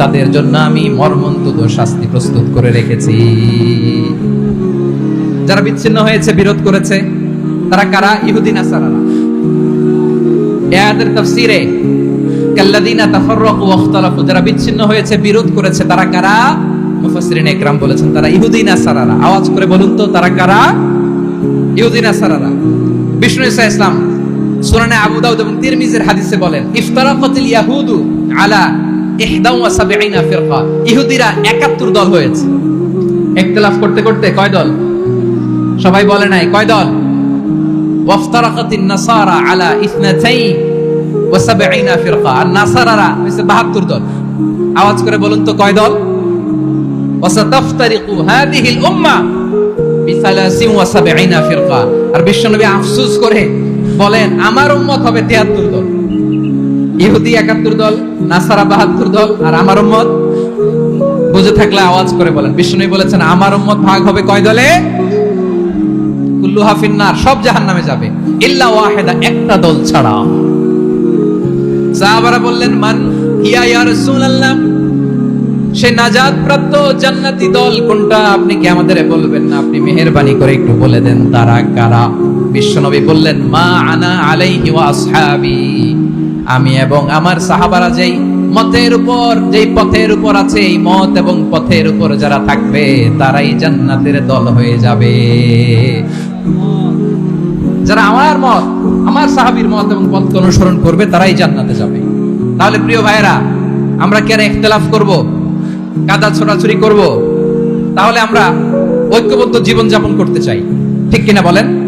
তাদের জন্য আমি মর্মন্তুদ শাস্তি প্রস্তুত করে রেখেছি। যারা বিচ্ছিন্ন হয়েছে, বিরোধ করেছে, তারা কারা? ইহুদি নাসারারা এ আয়াতের তাফসীরে, কাল্লাযীনা তাফাররাকু যারা বিচ্ছিন্ন হয়েছে, বিরোধ করেছে, তারা কারা? বলেছেন, তারা আওয়াজ করে বলুন তো, তারা কারা? বিষ্ণু ঈসা ইসলাম সুনানে আবু দাউদ এবং তিরমিজির হাদিসে বলেন ইয়াহুদু আলা 71 ফিরকা। ইহুদিরা 71 দল হয়েছে। ইখতিলাফ করতে করতে কয় দল? সবাই বলে নাই, কয় দল? ওয়াফতারাকাতিন নাসারা আলা 72 ফিরকা। আর নাসারারা হইছে 72 দল। আওয়াজ করে বলুন তো, কয় দল? ওয়াসাতাফতারিকু হাদিহিল উম্মাহ বিসালাসিন ওয়া সাবঈনা ফিরকা। আর বিশ্বনবী আফসোস করে বলেন, আমার উম্মত হবে 73 দল। ইহুদি 71 দল, নাসারা 72 দল, আর আমার উম্মত? বুঝে থাকলে আওয়াজ করে বলেন। বিশ্বনবী বলেছেন, আমার উম্মত ভাগ হবে কয় দলে? কুল্লু হাফিন্নার সব জাহান্নামে যাবে। ইল্লা ওয়াহিদা, একটা দল ছাড়া। সাহাবারা বললেন, মান হিয়া ইয়া রাসূলুল্লাহ? সে নাজাত প্রাপ্ত জান্নাতি দল কোনটা? আপনি কি আমাদের বলবেন না? আপনি মেহেরবানি করে একটু বলে দেন, তারা কারা? বিশ্বনবী বললেন, মা আনা আলাইহি ওয়া আসহাবি। আমি এবং আমার সাহাবারা যেই মতের উপর, যেই পথের উপর আছে, এই মত এবং পথের উপর যারা থাকবে, তারাই জান্নাতের দল হয়ে যাবে। যারা আমার মত, আমার সাহাবীর মত এবং পথ অনুসরণ করবে, তারাই জান্নাতে যাবে। তাহলে প্রিয় ভাইয়েরা, আমরা কেন ইখতিলাফ করব? কাদা ছোড়াছুরি করব? তাহলে আমরা ঐক্যবদ্ধ জীবন যাপন করতে চাই। ঠিক কিনা বলেন?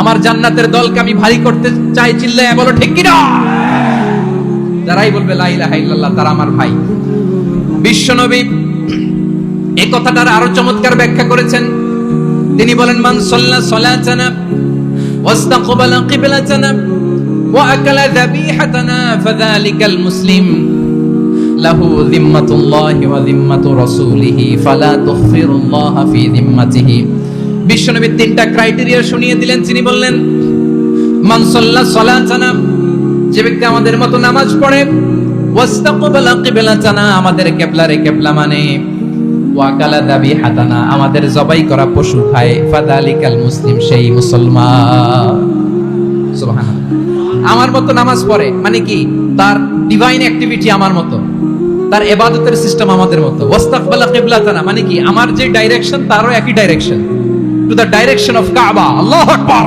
আমার জান্নাতের দলকে আমি ভারী করতে চাই চিল্লায় বলো ঠিক কিনা যারাই বলবে লা ইলাহা ইল্লাল্লাহ তারা আমার ভাই বিশ্বনবী এই কথাটার আরো চমৎকার ব্যাখ্যা করেছেন তিনি বলেন মান সাল্লা সালাতানা واستقبل قبلتنا وأكل ذبيحتنا فذلك المسلم له ذمة الله وذمة رسوله فلا تخفر الله في ذمته বিশ্বনবী তিনটা ক্রাইটেরিয়া শুনিয়ে দিলেন। তিনি বললেন, মান সাল্লা সালাতানা, যে ব্যক্তি আমাদের মতো নামাজ পড়ে ওয়াস্তাকবালা কিবলাতানা, আমাদের কিবলারে কিবলা মানে ওয়াকালা দাবি হাতানা, আমাদের জবাই করা পশু খায়, ফাদালিকাল মুসলিম, সেই মুসলমান। সুবহানাল্লাহ। আমার মতো নামাজ পড়ে মানে কি? তার ডিভাইন অ্যাক্টিভিটি আমার মতো। তার এবাদতের সিস্টেম আমাদের মতো। ওয়াস্তাকবালা কিবলাতানা মানে কি? আমার যে ডাইরেকশন তারও একই direction to the direction of Kaaba আল্লাহু আকবার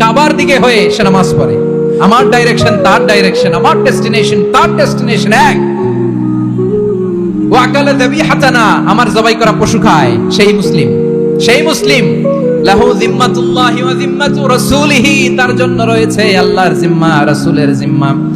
কাবার দিকে হয়ে সে নামাজ পড়ে। আমার ডাইরেকশন তার ডাইরেকশন আমার ডেস্টিনেশন তার ডেস্টিনেশন এক। ওয়াকালা যাবিহাতানা আমার জবাই করা পশু খায়। সেই মুসলিম। সেই মুসলিম। লাহু জিম্মাতুল্লাহি ওয়া জিম্মাতু রাসূলিহি। তার জন্য রয়েছে আল্লাহর জিম্মা, রাসূলের জিম্মা।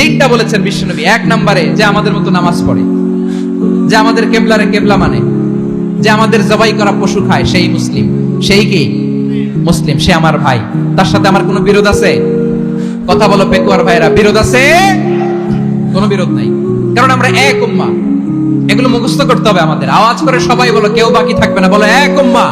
তিনটা বলেছেন বিশ্বনবী, এক নম্বরে যে আমাদের মতো নামাজ পড়ে, যে আমাদের কেবলারে কেবলা মানে যে আমাদের জবাই করা পশু খায় সেই মুসলিম। সেই কি? মুসলিম, সে আমার ভাই। তার সাথে আমার কোনো বিরোধ আছে? কথা বলো পেকুয়ার ভাইরা বিরোধ আছে? কোনো বিরোধ নাই। কারণ আমরা এক উম্মা। এগুলো মুখস্থ করতে হবে আমাদের। আওয়াজ করে সবাই বলো, কেউ বাকি থাকবে না। বলো, এক উম্মা।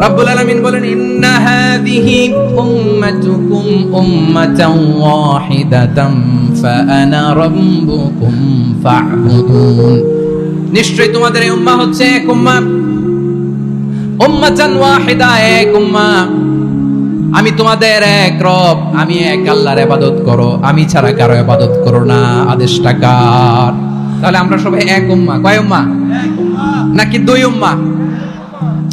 রাব্বুল আলামিন বলেন ইন্না হাদিহি উম্মাতুকুম উম্মাতান ওয়াহিদাতাম ফাআনা রাব্বুকুম ফা'বুদুন নিশ্চয়ই তোমাদের এই উম্মাহ হচ্ছে এক উম্মাহ উম্মাতান ওয়াহিদা এক উম্মাহ আমি তোমাদের এক রব আমি এক আল্লাহর ইবাদত করো আমি ছাড়া কারও ইবাদত করো না আদেশটা কার? তাহলে আমরা সবাই এক উম্মা। কয় উম্মা। নাকি দুই উম্মা?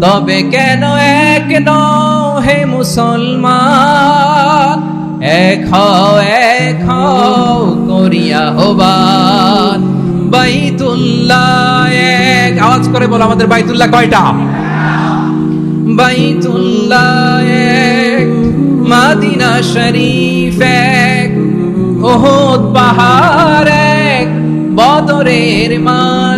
তবে কেন এক নও হে মুসলমান? এক হও এক হও করিয়া হবান বাইতুল্লাহ এক, আওয়াজ করে বলো আমাদের বাইতুল্লাহ কয়টা? বাইতুল্লাহ এক, মাদিনা শরীফ এক ওহদ পাহাড় এক, বদরের মাঠে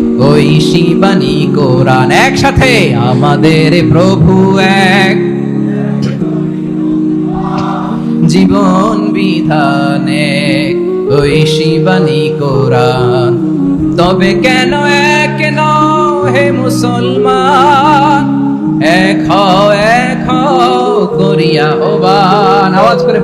শিবানী কোরআন একসাথে আমাদের প্রভু এক। জীবন বিধানে শিবানী কোরআন। তবে কেন এক নও হে মুসলমান? এক হও, এক করিয়া হবান আওয়াজ করে।